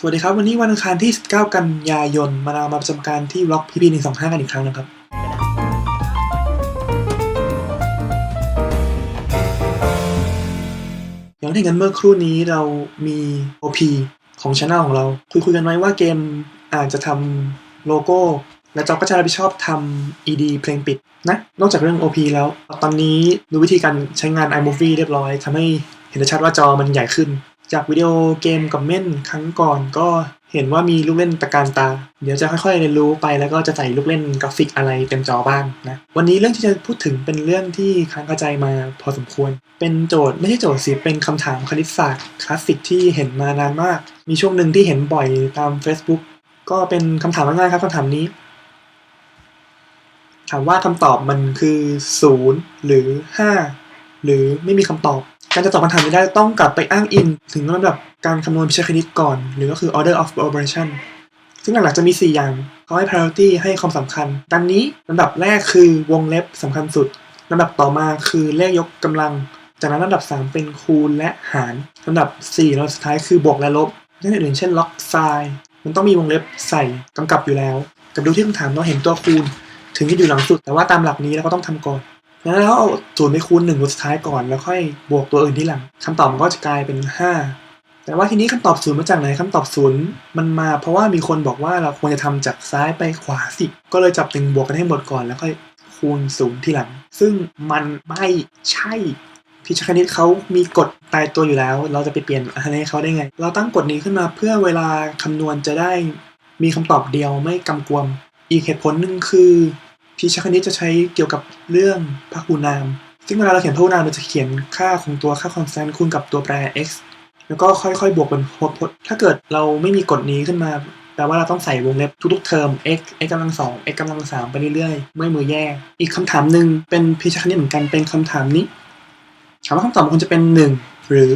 สวัสดีครับ วันนี้วันอังคารที่ 19 กันยายน มานามาประจำการที่ล็อกพีพีหนึ่งสองห้ากันอีกครั้งนะครับ อย่างที่เห็นกันเมื่อครู่นี้เรามี OP ของช anel ของเรา คุยคุยกันไว้ว่าเกมอาจจะทำโลโก้ และจอบก็จะรับผิดชอบทำ ED เพลงปิดนะ นอกจากเรื่อง OP แล้ว ตอนนี้ดูวิธีการใช้งาน iMovie เรียบร้อยทำให้เห็นได้ชัดว่าจอมันใหญ่ขึ้น จากวิดีโอเกมกับเม่นครั้งก่อนก็เห็นว่ามีลูกเล่นตะการตา เดี๋ยวจะค่อยๆเรียนรู้ไปแล้วก็จะใส่ลูกเล่นกราฟิกอะไรเต็มจอบ้างนะ วันนี้เรื่องที่จะพูดถึงเป็นเรื่องที่ค้างกระจมาพอสมควร เป็นโจทย์ไม่ใช่โจทย์สิ เป็นคำถามคณิตศาสตร์คลาสสิกที่เห็นมานานมาก มีช่วงหนึ่งที่เห็นบ่อยตาม Facebook ก็เป็นคำถามง่ายๆครับคำถามนี้ ถามว่าคำตอบมันคือ 0 หรือ 5 หรือไม่มีคำตอบ การจะตอบคำถามนี้ได้ต้องกลับไปอ้างอิงถึงลำดับการคำนวณวิชาคณิตก่อน หรือก็คือ order of operation ซึ่งหลักๆจะมี 4 อย่างเขาให้ priority ให้ความสำคัญดังนี้ลำดับแรกคือวงเล็บสำคัญสุดลำดับต่อมาคือเลขยกกำลัง จากนั้นลำดับ 3 เป็นคูณและหารลำดับ4ลำดับสุดท้ายคือบวกและลบเช่นอื่นเช่นล็อกไซน์มันต้องมีวงเล็บใส่กำกับอยู่แล้ว กับดูที่คำถามเราเห็นตัวคูณ ถึงจะอยู่หลังสุดแต่ว่าตามหลักนี้เราก็ต้องทำก่อน งั้นเราเอาศูนย์ไปคูณหนึ่งตัวสุดท้ายก่อนแล้วค่อยบวกตัวอื่นที่หลังคำตอบมันก็จะกลายเป็น 5 แต่ว่าทีนี้คำตอบศูนย์มาจากไหนคำตอบศูนย์มันมาเพราะว่ามีคนบอกว่าเราควรจะทำจากซ้ายไปขวาสิ ก็เลยจับหนึ่งบวกกันให้หมดก่อนแล้วค่อยคูณศูนย์ที่หลัง ซึ่งมันไม่ใช่พิชคณิตเขามีกฎตายตัวอยู่แล้ว เราจะไปเปลี่ยนอะไรให้เขาได้ไง เราตั้งกฎนี้ขึ้นมาเพื่อเวลาคำนวณจะได้มีคำตอบเดียวไม่กำกวม อีกเหตุผลหนึ่งคือ พิชคณิตจะใช้เกี่ยวกับเรื่องพหูนาม ซึ่งเวลาเราเขียนพหูนามเราจะเขียนค่าของตัวค่าคอนสแตนต์คูณกับตัวแปร x แล้วก็ค่อยๆ บวกเป็นพจน์ถ้าเกิดเราไม่มีกฎนี้ขึ้นมาแปลว่าเราต้องใส่วงเล็บทุกๆเทอม x x กำลังสอง x กำลังสามไปเรื่อยๆไม่มือแย่ อีกคำถามหนึ่งเป็นพิชคณิตเหมือนกันเป็นคำถามนี้ถามว่าคำตอบมันควรจะเป็น 1 หรือ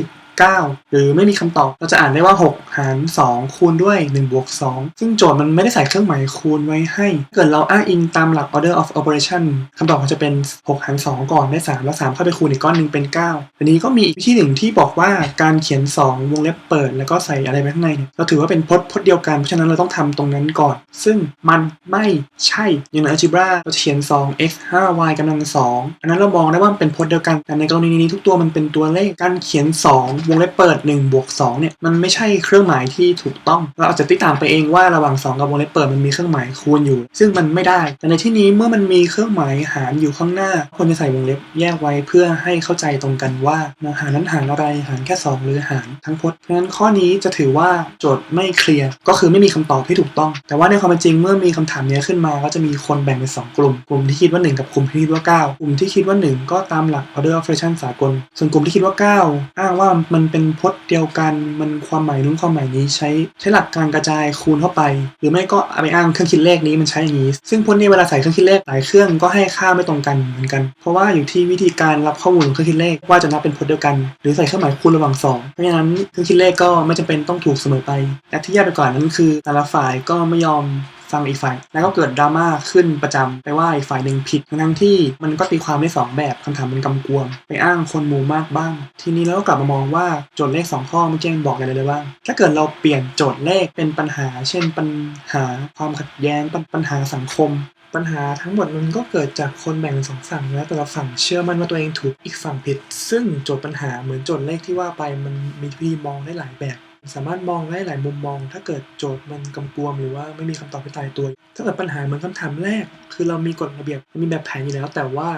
9 หรือไม่มีคำตอบเราจะอ่านได้ว่า 6 หาร 2 คูณด้วย1บวก2ซึ่งโจทย์มันไม่ได้ใส่เครื่องหมายคูณไว้ให้ เกิดเราอ้างอิงตามหลัก order of operation คำตอบมันจะเป็น 6 หาร 2 ก่อนได้ 3 แล้ว 3 เข้าไปคูณอีกก้อนหนึ่งเป็น 9 อันนี้ก็มีอีกวิธีหนึ่งที่บอกว่าการเขียน 2 วงเล็บเปิด แล้วก็ใส่อะไรไว้ข้างในเนี่ยเราถือว่าเป็นพจน์พจน์เดียวกันเพราะฉะนั้นเราต้องทำตรงนั้นก่อน ซึ่งมันไม่ใช่อย่างใน algebra เราเขียน 2 x 5 y กำลัง2อันนั้นเรามองได้ว่ามันเป็นพจน์เดียวกันแต่ในกรณีนี้ทุกตัวมันเป็นตัวเลขการเขียน 2วงเล็บเปิด1บวก2เนี่ยมันไม่ใช่เครื่องหมายที่ถูกต้อง เราอาจจะติดตามไปเองว่าระหว่าง 2 กับวงเล็บเปิดมันมีเครื่องหมายคูณอยู่ ซึ่งมันไม่ได้ แต่ในที่นี้เมื่อมันมีเครื่องหมายหารอยู่ข้างหน้าควรจะใส่วงเล็บแยกไว้เพื่อให้เข้าใจตรงกันว่าหารนั้นหารอะไรหารแค่ 2 หรือหารทั้งพจน์เพราะฉะนั้นข้อนี้จะถือว่าโจทย์ไม่เคลียร์ก็คือไม่มีคำตอบที่ถูกต้อง แต่ว่าในความเป็นจริงเมื่อมีคำถามนี้ขึ้นมาก็จะมีคนแบ่งเป็น2กลุ่ม กลุ่มที่คิดว่า 1 กับกลุ่มที่คิดว่า 9 กลุ่มที่คิดว่า 1 ก็ตามหลัก order of operation สากล ส่วนกลุ่มที่คิดว่า 9 อ้างว่ามันเป็นพจน์เดียวกัน มันความหมายนู้นความหมายนี้ใช้ใช้หลักการกระจายคูณเข้าไป หรือไม่ก็เอาไปอ้างเครื่องคิดเลขนี้มันใช้อย่างนี้ ซึ่งพจน์นี้เวลาใส่เครื่องคิดเลขหลายเครื่องก็ให้ค่าไม่ตรงกันเหมือนกัน เพราะว่าอยู่ที่วิธีการรับข้อมูลของเครื่องคิดเลขว่าจะนับเป็นพจน์เดียวกัน หรือใส่เครื่องหมายคูณระหว่างสองเพราะฉะนั้นเครื่องคิดเลขก็ไม่จำเป็นต้องถูกเสมอไป และที่แย่ไปกว่านั้นคือแต่ละฝ่ายก็ไม่ยอม ฟังอีกฝ่ายแล้วก็เกิดดราม่าขึ้นประจำไปว่าอีกฝ่ายหนึ่งผิดทั้งที่มันก็ตีความได้สองแบบคำถามมันกำกวม ไปอ้างคนหมู่มากบ้าง ทีนี้เราก็กลับมามองว่าโจทย์เลข 2 ข้อเมื่อกี้มันบอกอะไรเลยบ้างถ้าเกิดเราเปลี่ยนโจทย์เลขเป็นปัญหา เช่นปัญหาความขัดแย้งปัญปัญหาสังคมปัญหาทั้งหมดมันก็เกิดจากคนแบ่งเป็นสองฝั่งแล้วแต่ละฝั่งเชื่อมั่นว่าตัวเองถูกอีกฝั่งผิด ซึ่งโจทย์ปัญหาเหมือนโจทย์เลขที่ว่าไปมันมีวิธีมองได้หลายแบบ สามารถมองได้หลายมุมมอง ถ้าเกิดโจทย์มันกำกวมหรือว่าไม่มีคำตอบที่ตายตัว ถ้าเกิดปัญหาเหมือนคำถามแรก คือเรามีกฎระเบียบมีแบบแผนอยู่แล้ว แต่ว่า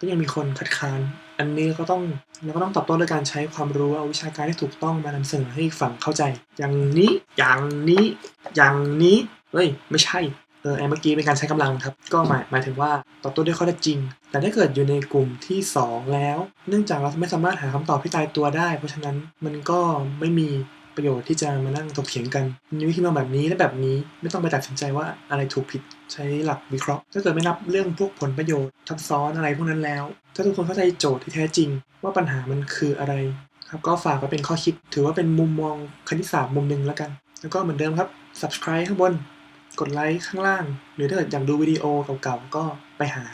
ก็ยังมีคนคัดค้าน อันนี้ก็ต้องเราก็ต้องตอบโต้ด้วยการใช้ความรู้เอาวิชาการที่ถูกต้องมานำเสนอให้ฝั่งเข้าใจ อย่างนี้อย่างนี้อย่างนี้เฮ้ยไม่ใช่เออไอ้เมื่อกี้เป็นการใช้กำลังครับ ก็หมายหมายถึงว่าตอบโต้ด้วยข้อเท็จจริง แต่ถ้าเกิดอยู่ในกลุ่มที่ 2 แล้ว เนื่องจากเราไม่สามารถหาคำตอบที่ตายตัวได้ เพราะฉะนั้นมันก็ไม่มี ประโยชน์ที่จะมานั่งถกเถียงกันมีวิธีมาแบบนี้และแบบนี้ไม่ต้องไปตัดสินใจว่าอะไรถูกผิดใช้หลักวิเคราะห์ถ้าเกิดไม่นับเรื่องพวกผลประโยชน์ทับซ้อนอะไรพวกนั้นแล้ว ถ้าทุกคนเข้าใจโจทย์ที่แท้จริง ว่าปัญหามันคืออะไรครับก็ฝากไว้เป็นข้อคิด ถือว่าเป็นมุมมองคณิตศาสตร์มุมหนึ่งแล้วกัน แล้วก็เหมือนเดิมครับ subscribe ข้างบน กดไลค์ข้างล่าง หรือถ้าเกิดอยากดูวิดีโอเก่าๆก็ไปหา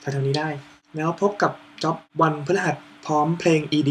แถวๆนี้ได้ แล้วพบกับจ็อบวันพฤหัสพร้อมเพลง ED